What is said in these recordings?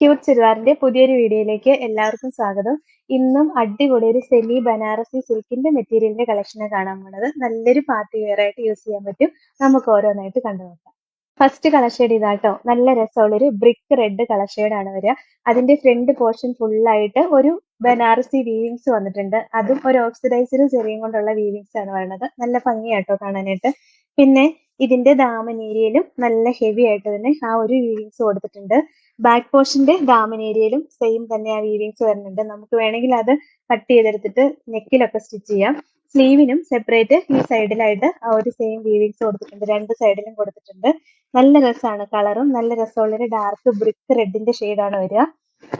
Cute ചുരിദാറിന്റെ പുതിയൊരു വീഡിയോയിലേക്ക് എല്ലാവർക്കും സ്വാഗതം. ഇന്നും അടിപൊളി ഒരു സെമി ബനാറസി സിൽക്കിന്റെ മെറ്റീരിയലിന്റെ കളക്ഷനാണ് കാണാൻ പോകുന്നത് നല്ലൊരു പാർട്ടി വെയർ ആയിട്ട് യൂസ് ചെയ്യാൻ പറ്റും. നമുക്ക് ഓരോന്നായിട്ട് കണ്ടു നോക്കാം. ഫസ്റ്റ് കളർ ഷെയ്ഡ് ഇതാട്ടോ. നല്ല രസമുള്ളൊരു ബ്രിക്ക് റെഡ് കളർ ആണ് വരിക. അതിന്റെ ഫ്രണ്ട് പോർഷൻ ഫുള്ളായിട്ട് ഒരു ബനാറസി വീവിങ്സ് വന്നിട്ടുണ്ട്. അതും ഒരു ഓക്സിഡൈസറും ചെറിയും കൊണ്ടുള്ള വീവിങ്സ് ആണ് വരുന്നത് നല്ല ഭംഗിയാട്ടോ കാണാനായിട്ട്. പിന്നെ ഇതിന്റെ ദാമനേരിയയിലും നല്ല ഹെവി ആയിട്ട് തന്നെ ആ ഒരു വീവിങ്സ് കൊടുത്തിട്ടുണ്ട്. ബാക്ക് പോർഷന്റെ ദാമൻ ഏരിയയിലും സെയിം തന്നെ ആ വീവിങ്സ് വരുന്നുണ്ട്. നമുക്ക് വേണമെങ്കിൽ അത് കട്ട് ചെയ്തെടുത്തിട്ട് നെക്കിലൊക്കെ സ്റ്റിച്ച് ചെയ്യാം. സ്ലീവിനും സെപ്പറേറ്റ് ഈ സൈഡിലായിട്ട് ആ ഒരു സെയിം വീവിങ്സ് കൊടുത്തിട്ടുണ്ട്. രണ്ട് സൈഡിലും കൊടുത്തിട്ടുണ്ട്. നല്ല രസമാണ് കളറും നല്ല രസമുള്ളൊരു ഡാർക്ക് ബ്രിക്ക് റെഡിന്റെ ആണ് വരിക.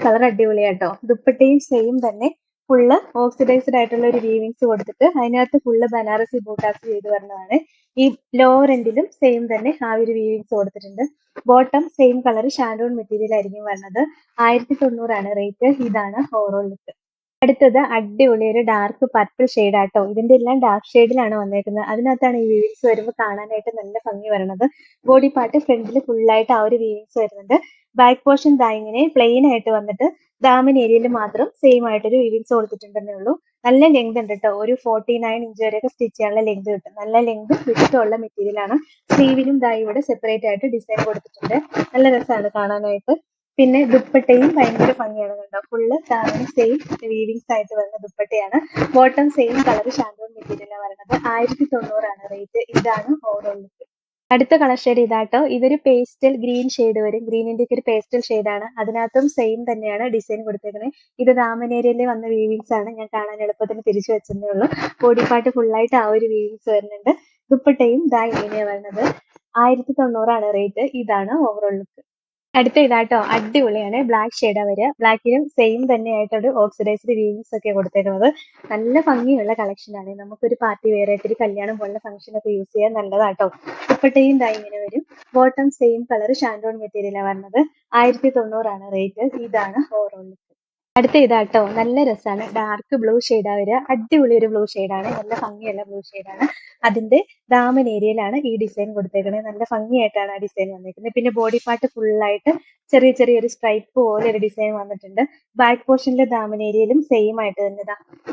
കളർ അടിപൊളിയാട്ടോ. ദുപ്പട്ടയും സെയിം തന്നെ. ഫുള്ള് ഓക്സിഡൈസ്ഡ് ആയിട്ടുള്ള ഒരു വീവിങ്സ് കൊടുത്തിട്ട് അതിനകത്ത് ഫുള്ള് ബനാറസി ബൂട്ടാസ് ചെയ്ത് വരുന്നതാണ് ഈ ലോവർ എൻഡിലും സെയിം തന്നെ ആ ഒരു വീവിങ്സ് കൊടുത്തിട്ടുണ്ട്. Bottom same colour shantoon material ആയിരിക്കും വരുന്നത് ആയിരത്തി തൊണ്ണൂറാണ് റേറ്റ് ഇതാണ് ഓവറോൾ ലുക്ക് അടുത്തത് അടിപൊളി ഒരു ഡാർക്ക് പർപ്പിൾ ഷെയ്ഡ് ആട്ടോ. ഇതിന്റെ എല്ലാം ഡാർക്ക് ഷെയ്ഡിലാണ് വന്നേക്കുന്നത്. അതിനകത്താണ് ഈ വീവിങ്സ് വരുമ്പോൾ കാണാനായിട്ട് നല്ല ഭംഗി വരുന്നത് ബോഡി പാർട്ട് ഫ്രണ്ടിൽ ഫുള്ളായിട്ട് ആ ഒരു വീവിങ്സ് വരുന്നുണ്ട്. ബാക്ക് പോർഷൻ ദാ ഇങ്ങനെ പ്ലെയിൻ ആയിട്ട് വന്നിട്ട് ദാമിൻ ഏരിയയിൽ മാത്രം സെയിം ആയിട്ടൊരു വീവിങ്സ് കൊടുത്തിട്ടുണ്ടെന്നേ ഉള്ളൂ. നല്ല ലെങ്ത് ഉണ്ട് കേട്ടോ ഒരു ഫോർട്ടി നയൻ ഇഞ്ച് വരെയൊക്കെ സ്റ്റിച്ച് ചെയ്യാനുള്ള ലെങ്ത് കിട്ടും. നല്ല ലെങ്ത് വിട്ടുള്ള മെറ്റീരിയൽ ആണ്. സ്ലീവിനും ദാ ഇവിടെ സെപ്പറേറ്റ് ആയിട്ട് ഡിസൈൻ കൊടുത്തിട്ടുണ്ട്. നല്ല രസമാണ് കാണാനായിട്ട്. പിന്നെ ദുപ്പട്ടയും ഭയങ്കര ഭംഗിയാണ് കണ്ടോ. ഫുള്ള് സാധനം സെയിം വീവിങ്സ് ആയിട്ട് വരുന്ന ദുപ്പട്ടയാണ്. ബോട്ടം സെയിം കളർ ഷാൻഡോൺ മെറ്റീരിയലാണ് വരുന്നത്. ആയിരത്തി തൊണ്ണൂറാണ് റേറ്റ് ഇതാണ് ഓവറോൾ അടുത്ത കളർ ഷെയ്ഡ് ഇതാട്ടോ. ഇതൊരു പേസ്റ്റൽ ഗ്രീൻ ഷെയ്ഡ് വരും. ഗ്രീനിന്റെ ഒക്കെ ഒരു പേസ്റ്റൽ ഷെയ്ഡാണ് അതിനകത്തും സെയിം തന്നെയാണ് ഡിസൈൻ കൊടുത്തേക്കുന്നത് ഇത് ദാമനേരിയയിൽ വന്ന വീവിങ്സ് ആണ്. ഞാൻ കാണാൻ എളുപ്പത്തിന് തിരിച്ചു വെച്ചതേ ഉള്ളൂ. ബോഡിപ്പാട്ട് ഫുള്ളായിട്ട് ആ ഒരു വീവിങ്സ് വരുന്നുണ്ട്. ദുപ്പട്ടയും ദാ ഇങ്ങനെയാണ് വരുന്നത്. ആയിരത്തി തൊണ്ണൂറാണ് റേറ്റ് ഇതാണ് ഓവറോൾ ലുക്ക് അടുത്ത ഇതാട്ടോ അടിപൊളിയാണ്. ബ്ലാക്ക് ഷെയ്ഡാ വരിക ബ്ലാക്കിനും സെയിം തന്നെയായിട്ടൊരു ഓക്സിഡൈസ്ഡ് വീവിങ്സ് ഒക്കെ കൊടുത്തിരുന്നത് നല്ല ഭംഗിയുള്ള കളക്ഷൻ ആണ്. നമുക്കൊരു പാർട്ടി വെയർ ആയിട്ട് ഒരു കല്യാണം പോലുള്ള ഫംഗ്ഷൻ ഒക്കെ യൂസ് ചെയ്യാൻ നല്ലതാട്ടോ. ദുപ്പട്ടയും ദാ ഇങ്ങനെ വരും. ബോട്ടം സെയിം കളർ ഷാൻഡോൺ മെറ്റീരിയലാണ് വരുന്നത്. ആയിരത്തി തൊണ്ണൂറാണ് റേറ്റ് ഇതാണ് ഓവറോൾ അടുത്ത ഇതാട്ടോ. നല്ല രസമാണ് ഡാർക്ക് ബ്ലൂ ഷെയ്ഡാ വരിക. അടിപൊളി ഒരു ബ്ലൂ ഷെയ്ഡാണ് നല്ല ഭംഗിയുള്ള ബ്ലൂ ഷെയ്ഡാണ് അതിന്റെ ദാമൻ ഏരിയയിലാണ് ഈ ഡിസൈൻ കൊടുത്തേക്കുന്നത് നല്ല ഭംഗിയായിട്ടാണ് ആ ഡിസൈൻ വന്നിരിക്കുന്നത് പിന്നെ ബോഡി പാർട്ട് ഫുള്ളായിട്ട് ചെറിയ ചെറിയൊരു സ്ട്രൈപ്പ് പോലെ ഒരു ഡിസൈൻ വന്നിട്ടുണ്ട്. ബാക്ക് പോർഷനിലെ ദാമൻ ഏരിയയിലും സെയിം ആയിട്ട് തന്നെ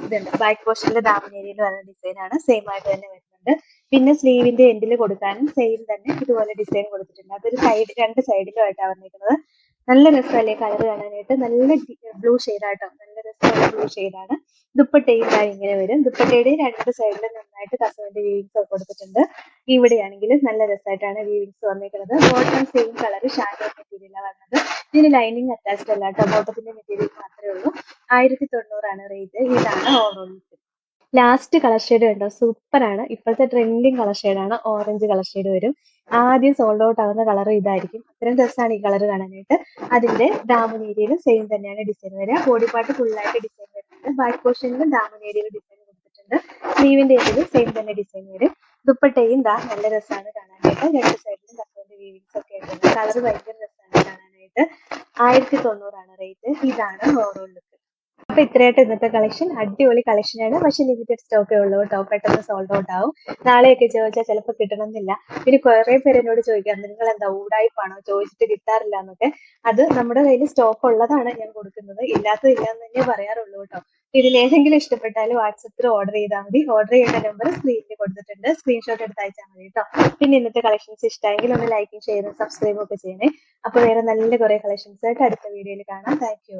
ഇതുണ്ട്. ബാക്ക് പോർഷനിലെ ദാമൻ ഏരിയയിൽ വരുന്ന ഡിസൈൻ ആണ്. സെയിം ആയിട്ട് തന്നെ വരുന്നുണ്ട്. പിന്നെ സ്ലീവിന്റെ എൻഡിൽ കൊടുക്കാനും സെയിം തന്നെ ഇതുപോലെ ഡിസൈൻ കൊടുത്തിട്ടുണ്ട്. അതൊരു സൈഡ് രണ്ട് സൈഡിലും ആയിട്ടാണ് വന്നിരിക്കുന്നത് നല്ല രസമല്ലേ കളർ കാണാനായിട്ട്? നല്ല ബ്ലൂ ആട്ടോ നല്ല രസമുള്ള ബ്ലൂ ആണ് ദുപ്പട്ടയും ഇങ്ങനെ വരും. ദുപ്പട്ടയുടെ രണ്ട് സൈഡിലും നന്നായിട്ട് കസവിന്റെ വീവിങ്സ് ഒക്കെ കൊടുത്തിട്ടുണ്ട്. ഇവിടെയാണെങ്കിൽ നല്ല രസമായിട്ടാണ് വീവിങ്സ് വന്നിരിക്കുന്നത് ബോട്ടം സെയിം കളർ ഷാൻഡോ മെറ്റീരിയലാണ് വന്നത്. ഇതിന് ലൈനിങ് അറ്റാച്ച്ഡ് അല്ല കേട്ടോ. ബോട്ടത്തിന്റെ മെറ്റീരിയൽ മാത്രമേ ഉള്ളൂ. ആയിരത്തി തൊണ്ണൂറാണ് റേറ്റ് ഇതാണ് ഓവറോൾ ലാസ്റ്റ് കളർ ഷെയ്ഡ് കണ്ടോ? സൂപ്പർ ആണ് ഇപ്പോഴത്തെ ട്രെൻഡിങ് കളർ ആണ്. ഓറഞ്ച് കളർ ഷെയ്ഡ് വരും. ആദ്യം സോൾഡ് ഔട്ട് ആവുന്ന കളർ ഇതായിരിക്കും. അത്രയും രസമാണ് ഈ കളർ കാണാനായിട്ട്. അതിന്റെ ഡാമൻ സെയിം തന്നെയാണ് ഡിസൈൻ വരിക. ബോഡി പാർട്ട് ആയിട്ട് ഡിസൈൻ വരുന്നുണ്ട്. ബാക്ക് പോർഷനിലും ഡാമൻ ഡിസൈൻ കൊടുത്തിട്ടുണ്ട്. സ്ലീവിന്റെ ഏരിയയിൽ സെയിം തന്നെ ഡിസൈൻ വരും. ദുപ്പട്ടയും ദാ നല്ല രസമാണ് കാണാനായിട്ട്. രണ്ട് സൈഡിലും കസവിന്റെ വീവിങ്സ് ഒക്കെ ആയിട്ടുണ്ട്. കളർ ഭയങ്കര രസമാണ് കാണാനായിട്ട്. ആയിരത്തി തൊണ്ണൂറാണ് റേറ്റ് ഇതാണ് ഓവറോൾ ലുക്ക് അപ്പൊ ഇത്രയായിട്ട് ഇന്നത്തെ കളക്ഷൻ അടിപൊളി കളക്ഷൻ ആണ്. പക്ഷെ ലിമിറ്റഡ് സ്റ്റോക്കേ ഉള്ളൂ. കേട്ടോ പെട്ടെന്ന് സോൾഡ് ഔട്ട് ആവും. നാളെയൊക്കെ ചോദിച്ചാൽ ചിലപ്പോൾ കിട്ടണമെന്നില്ല. പിന്നെ കുറെ പേര് എന്നോട് ചോദിക്കാം നിങ്ങൾ എന്താ ഊടായിപ്പാണോ? ചോദിച്ചിട്ട് കിട്ടാറില്ല എന്നൊക്കെ. അത് നമ്മുടെ കയ്യിൽ സ്റ്റോക്ക് ഉള്ളതാണ് ഞാൻ കൊടുക്കുന്നത്. ഇല്ലാത്തതില്ല എന്ന് തന്നെ പറയാറുള്ളൂ കേട്ടോ. ഇതിൽ ഏതെങ്കിലും ഇഷ്ടപ്പെട്ടാൽ വാട്സപ്പിൽ ഓർഡർ ചെയ്താൽ മതി. ഓർഡർ ചെയ്യേണ്ട നമ്പർ സ്ക്രീനിൽ കൊടുത്തിട്ടുണ്ട്. സ്ക്രീൻഷോട്ട് എടുത്ത് അയച്ചാൽ മതി കേട്ടോ. പിന്നെ ഇന്നത്തെ കളക്ഷൻസ് ഇഷ്ടമെങ്കിൽ ഒന്ന് ലൈക്കും ഷെയറും സബ്സ്ക്രൈബും ഒക്കെ ചെയ്യണേ. അപ്പോൾ വേറെ നല്ല കുറെ കളക്ഷൻസ് ആയിട്ട് അടുത്ത വീഡിയോയിൽ കാണാം. Thank you